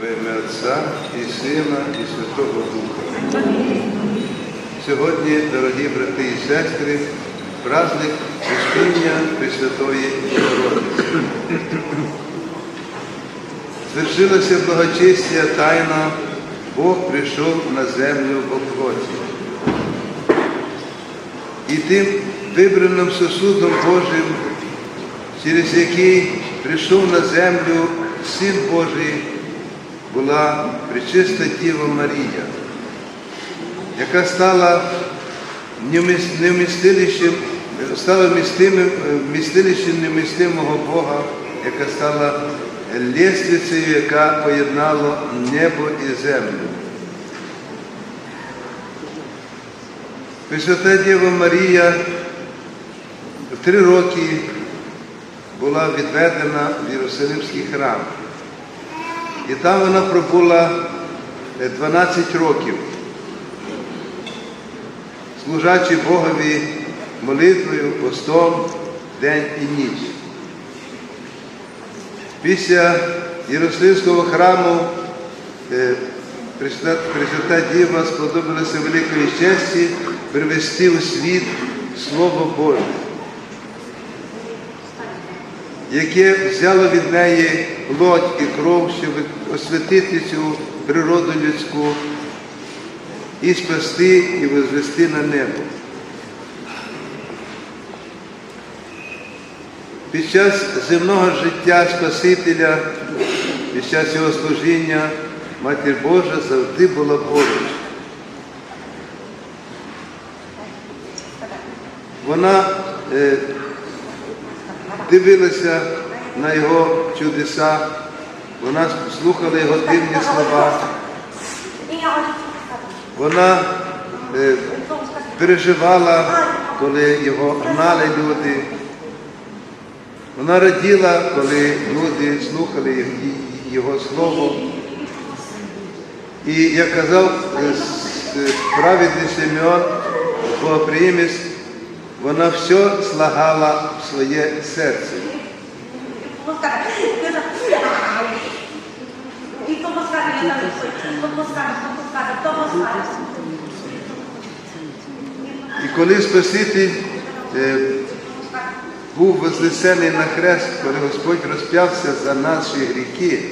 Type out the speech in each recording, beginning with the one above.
В ім'я Отця і Сина, і Святого Духа. Сьогодні, дорогі брати і сестри, праздник Успіння Пресвятої Богородиці. Звершилося благочестя тайна, Бог прийшов на землю в обході. І тим вибраним сосудом Божим, через який прийшов на землю Син Божий, була пречиста Діва Марія, яка стала невміс- невмістилищем, стала вмістилищем немістимого Бога, яка стала лестницею, яка поєднала небо і землю. Пресвята Діва Марія в три роки була відведена в Єрусалимський храм. І там вона пробула е, 12 років, служачи Богові молитвою, постом, день і ніч. Після Єрусалимського храму е, Пресвята Діва сподобалася великої честі привести у світ Слово Боже, яке взяло від неї плоть і кров, щоб освятити цю природу людську і спасти і возвести на небо. Під час земного життя Спасителя, під час його служіння, Матір Божа завжди була поруч. Вона е, дивилася на його чудеса, вона слухала його дивні слова, вона е, переживала, коли його гнали люди. Вона раділа, коли люди слухали його слово. І як казав е, е, праведний Симеон, Богоприємець, вона все слагала в своє серце. І коли Спаситель е, був вознесений на хрест, коли Господь розп'явся за наші гріхи,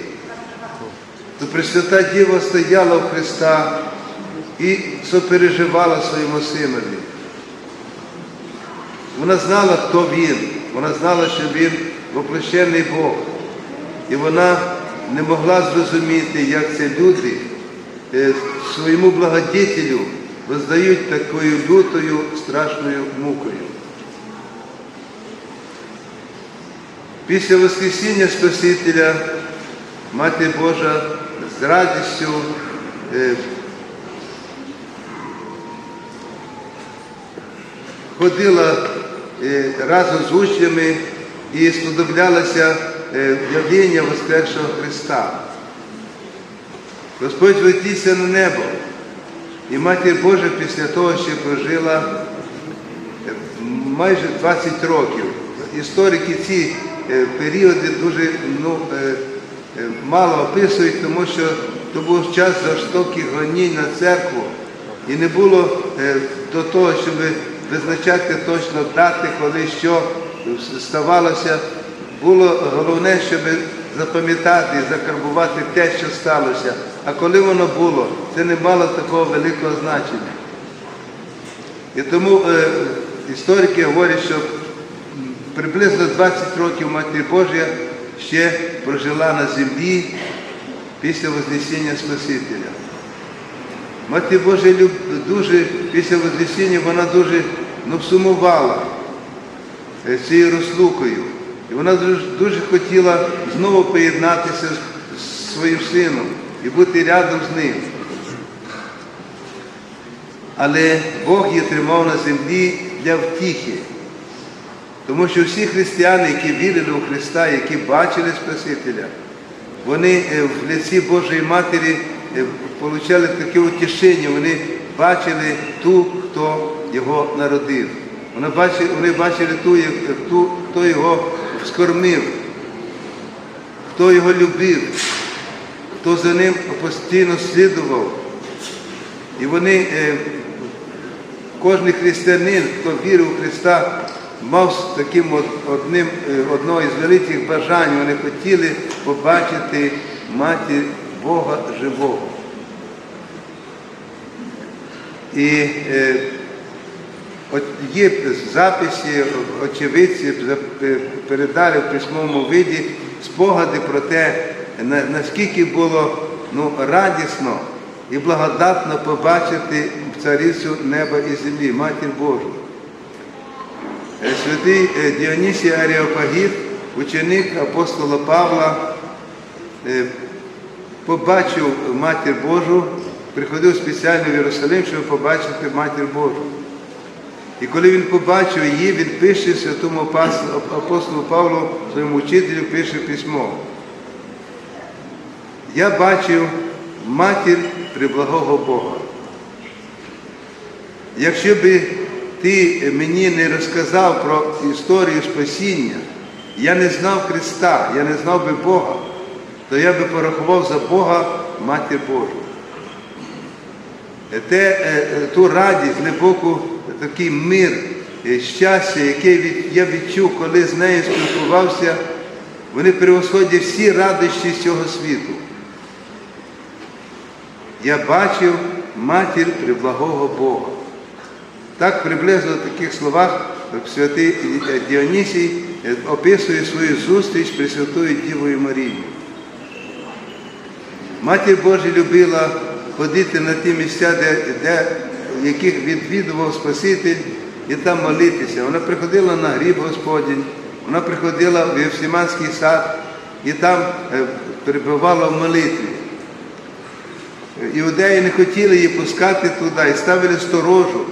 то Пресвята Діва стояла у Христа і сопереживала своєму синові. Вона знала, хто він, вона знала, що він воплощений Бог. І вона не могла зрозуміти, як це люди е, своєму благодетелю воздають такою лютою страшною мукою. Після Воскресіння Спасителя Мати Божа з радістю е, ходила разом з учнями і сподоблялася е, явлення Воскресшого Христа. Господь летівся на небо, і Матір Божа після того ще прожила е, майже 20 років. Історики ці е, періоди дуже ну, е, е, мало описують, тому що то був час жорстоких гонінь на церкву. І не було е, до того, щоб визначати точно дати, коли що ставалося. Було головне, щоб запам'ятати і закарбувати те, що сталося. А коли воно було, це не мало такого великого значення. І тому е, історики говорять, що приблизно 20 років Матір Божа ще прожила на землі після Вознесіння Спасителя. Мати Божа дуже після Вознесіння вона дуже ну, сумувала е, цією розлукою. І вона дуже, дуже хотіла знову поєднатися з- своїм сином і бути рядом з ним. Але Бог її тримав на землі для втіхи. Тому що всі християни, які вірили у Христа, які бачили Спасителя, вони е, в лиці Божої Матері отримали таке утішення, вони бачили ту, хто його народив. Вони бачили, вони бачили ту, ту, хто його вскормив, хто його любив, хто за ним постійно слідував. І вони, е, кожен християнин, хто вірив у Христа, мав таким одним, е, одно із великих бажань. Вони хотіли побачити матір Бога живого. І е, от є записи, очевидці е, передали в письмовому виді спогади про те, на- наскільки було ну, радісно і благодатно побачити царицю неба і землі, Матір Божу. Е, Святий е, Діонісій Аріопагіт, ученик апостола Павла, побачив Матір Божу, приходив спеціально в Єрусалим, щоб побачити Матір Божу. І коли він побачив її, він пише святому апостолу- Павлу, своєму вчителю, пише письмо. Я бачив матір приблагого Бога. Якщо би ти мені не розказав про історію спасіння, я не знав Христа, я не знав би Бога, то я би порахував за Бога матір Божу. Те, е, е, ту радість, глибоку такий мир, е, щастя, яке я відчув, коли з нею спілкувався, вони перевосходять всі радощі цього світу. Я бачив матір приблагого Бога. Так приблизно в таких словах святий е, Діонісій е, описує свою зустріч Пресвятою Дівою Марією. Матір Божа любила ходити на ті місця, де, де, яких відвідував Спаситель, і там молитися. Вона приходила на гріб Господень, вона приходила в Євсіманський сад і там е, перебувала в молитві. Іудеї не хотіли її пускати туди і ставили сторожу,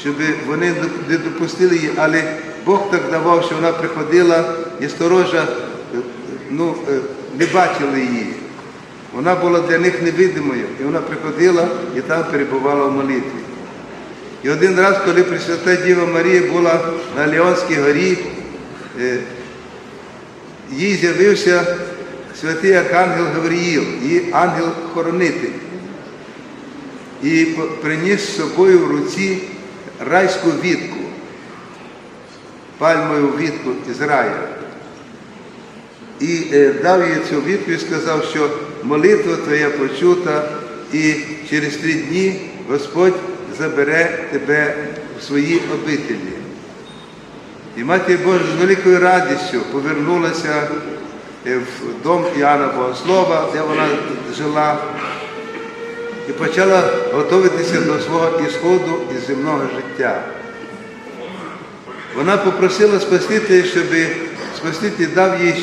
щоб вони не допустили її, але Бог так давав, що вона приходила, і сторожа е, ну, е, не бачила її. Вона була для них невидимою, і вона приходила і там перебувала в молитві. І один раз, коли Пресвята Діва Марія була на Леонській горі, е, їй з'явився святий Архангел Гавриїл, її ангел-хоронитель. І приніс з собою в руці райську вітку, пальмову вітку із рая. І е, дав їй цю вітку і сказав, що молитва твоя почута, і через три дні Господь забере тебе в свої обителі. І Матір Божа з великою радістю повернулася е, в дом Іоанна Богослова, де вона жила, і почала готуватися до свого ісходу із земного життя. Вона попросила Спасителя, щоб Спаситель дав їй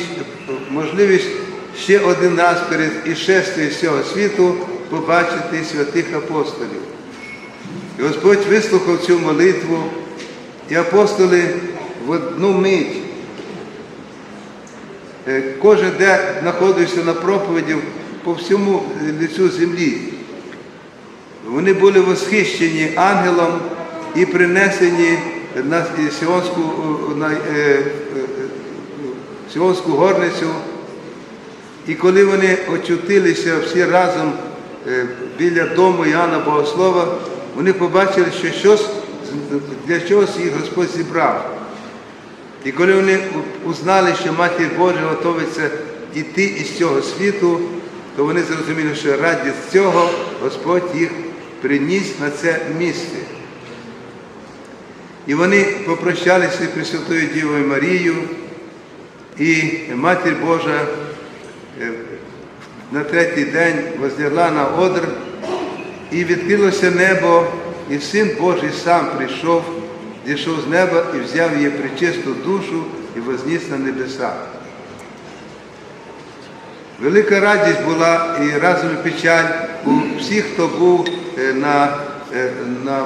можливість ще один раз перед ішествією з цього світу побачити святих апостолів. І Господь вислухав цю молитву, і апостоли в одну мить, е, кожен де знаходився на проповіді по всьому лицю землі. Вони були восхищені ангелом і принесені на Сіонську, на, е, е, Сіонську горницю. І коли вони очутилися всі разом е, біля дому Іоанна Богослова, вони побачили, що щось для чогось їх Господь зібрав. І коли вони узнали, що Матір Божа готовиться йти із цього світу, то вони зрозуміли, що раді цього Господь їх приніс на це місце. І вони попрощалися Пресвятою Дівою Марією, і Матір Божа на третій день вознягла на одр, і відкрилося небо, і Син Божий сам прийшов, зійшов з неба і взяв її причисту душу і возніс на небеса. Велика радість була і разом печаль у всіх, хто був е, на, е, на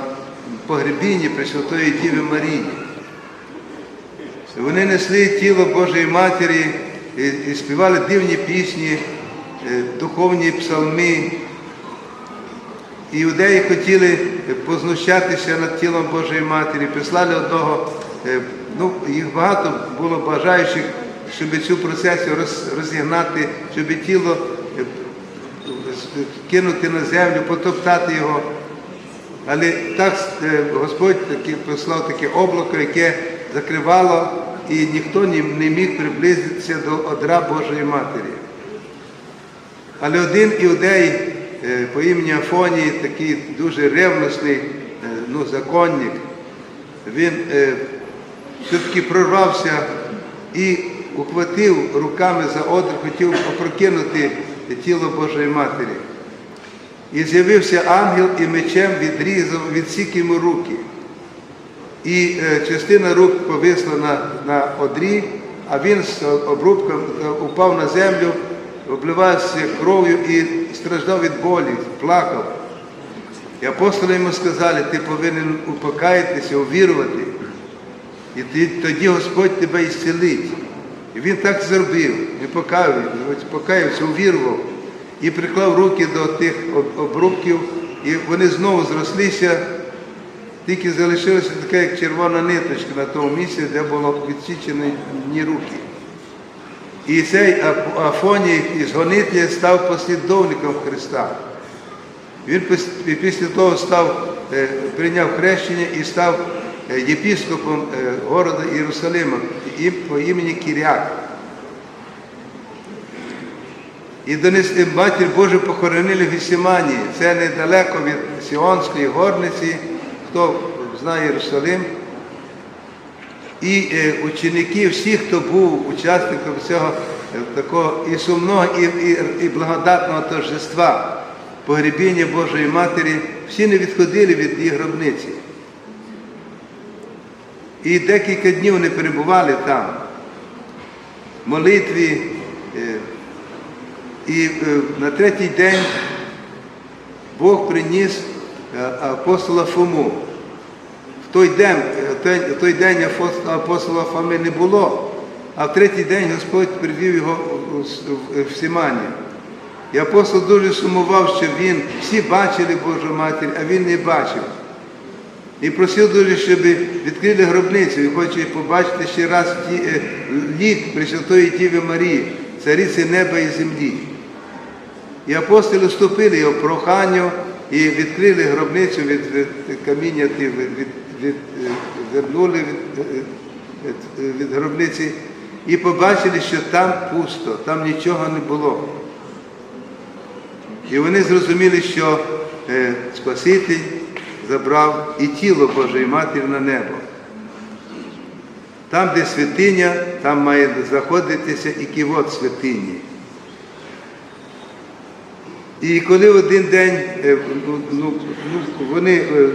погребінні Пресвятої Діви Марії. Вони несли тіло Божої Матері і, співали дивні пісні, е, духовні псалми. Іудеї хотіли познущатися над тілом Божої Матері, прислали одного, е, ну, їх багато було бажаючих, щоб цю процесію розігнати, щоб тіло е, кинути на землю, потоптати його. Але так Господь послав таке облако, яке закривало, і ніхто не, міг приблизитися до одра Божої Матері. Але один іудей е, по імені Афоній, такий дуже ревностний е, ну, законник, він е, все-таки прорвався і ухватив руками за одр, хотів опрокинути тіло Божої Матері. І з'явився ангел і мечем відрізав, відсік йому руки. І е, частина рук повисла на, на одрі, а він з обрубком е, упав на землю, обливався кров'ю і страждав від болі, плакав. І апостоли йому сказали, ти повинен упокаятися, увірувати. І тоді Господь тебе ісцелить. І він так зробив, він покаявся, увірував і приклав руки до тих об- обрубків, і вони знову зрослися, тільки залишилася така, як червона ниточка на тому місці, де було відсічені ні руки. І цей Афоній із гонителя став послідовником Христа. Він після того став, е, прийняв хрещення і став е, єпіскопом е, города Єрусалима по імені Кіряк. І донесли матір Божу похоронили в Гесіманії. Це недалеко від Сіонської горниці, хто знає Єрусалим. І е, ученики, всі, хто був учасником цього е, такого і сумного, і, і, і благодатного торжества погребіння Божої Матері, всі не відходили від її гробниці. І декілька днів вони перебували там, в молитві. е, І на третій день Бог приніс апостола Фому. Той день, той- день апостола- Фоми не було, а в третій день Господь привів його в- Сімані. І апостол дуже сумував, що він, всі бачили Божу Матір, а він не бачив. І просив дуже, щоб відкрили гробницю і хоче побачити ще раз ті, е, лік Пресвятої Діви Марії, цариці неба і землі. І апостоли вступили його проханню і відкрили гробницю від, каміння, від, від, від, вернули від, від, від гробниці і побачили, що там пусто, там нічого не було. І вони зрозуміли, що е, Спаситель забрав і тіло Божої Матері на небо. Там, де святиня, там має знаходитися і ківот святині. І коли один день е, ну, ну, ну, вони е,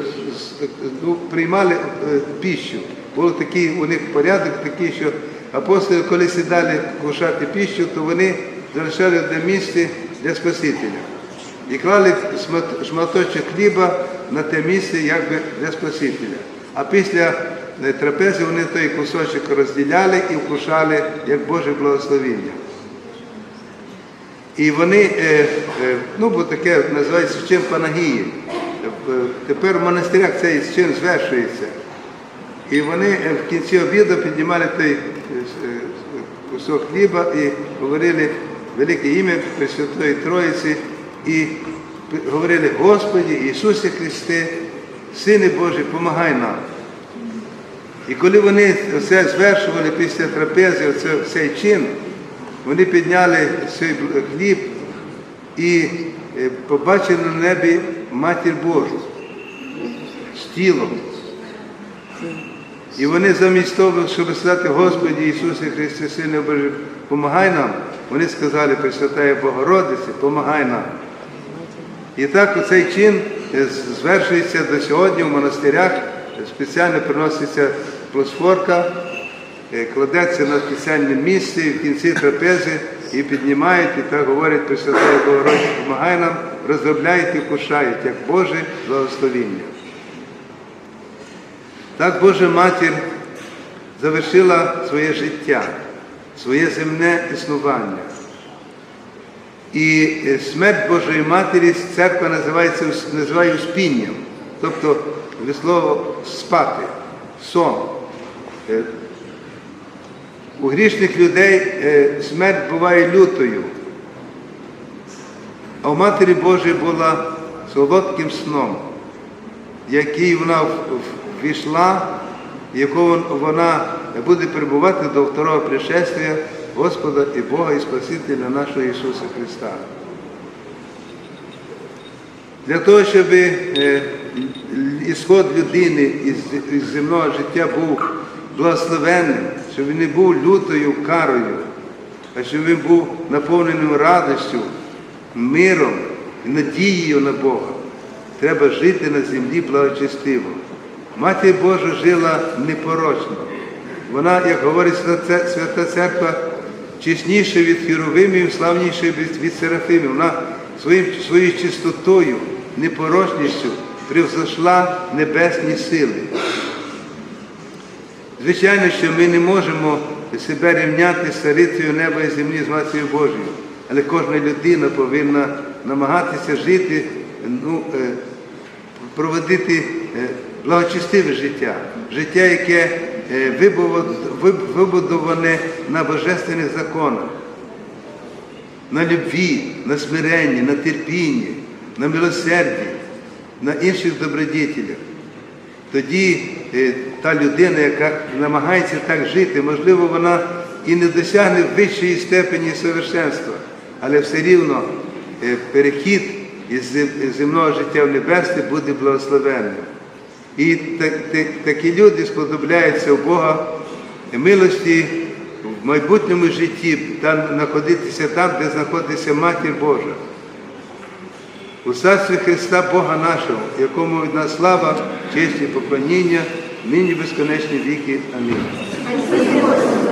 ну, приймали е, піщу, був такий у них порядок такий, що апостоли, коли сідали кушати піщу, то вони залишали одне місце для Спасителя. І клали шматочок хліба на те місце якби для Спасителя. А після е, трапези вони той кусочок розділяли і вкушали як Боже благословіння. І вони, е, е, ну бо таке називається чин Панагії. Е, Тепер в монастирях цей чин звершується. І вони е, в кінці обіду піднімали той е, кусок хліба і говорили велике ім'я Пресвятої Троїці і говорили, Господі Ісусе Христе, Сине Божий, помагай нам. І коли вони все звершували після трапези, цей чин, вони підняли цей хліб і побачили на небі Матір Божу з тілом. І вони замість того, щоб сказати, Господі Ісусе Христе, Сине Божий, помагай нам, вони сказали, Пресвятая Богородице, помагай нам. І так оцей чин е, звершується до сьогодні в монастирях, спеціально приноситься плосфорка, е, кладеться на спеціальне місце в кінці трапези і піднімають, і так говорять Пресвятая Богородиця, помагай нам, розробляють і вкушають, як Боже благословіння. Так Божа Матір завершила своє життя, своє земне існування. І е, смерть Божої Матері церква називається, називає успінням, тобто від слова спати, сон. У грішних людей е, смерть буває лютою. А в Матері Божої була солодким сном, який вона ввійшла, якого вона буде перебувати до второго пришествия Господа і Бога і Спасителя нашого Ісуса Христа. Для того, щоб е, ісход людини із земного життя був благословенним, щоб він не був лютою карою, а щоб він був наповненим радістю, миром і надією на Бога. Треба жити на землі благочестиво. Матір Божа жила непорочно. Вона, як говорить Свята Церква, чесніша від хіровимів, славніша від, серафимів. Вона своєю чистотою, непорочністю превзошла небесні сили. Звичайно, що ми не можемо себе рівняти з царицею неба і землі з Матір'ю Божою, але кожна людина повинна намагатися жити, ну, е, проводити е, благочестиве життя, життя, яке е, вибудов- виб- вибудоване на божественних законах, на любві, на смиренні, на терпінні, на милосерді, на інших добродетелях. Тоді та людина, яка намагається так жити, можливо, вона і не досягне вищої степені совершенства, але все рівно е, перехід із земного життя в небесне буде благословенним. І так- так- такі люди сподобляються у Бога милості в майбутньому житті, там знаходитися там, де знаходиться Матір Божа. У царстві Христа Бога нашого, якому від нас слава, честь і поклоніння, нині безконечні віки. Амінь.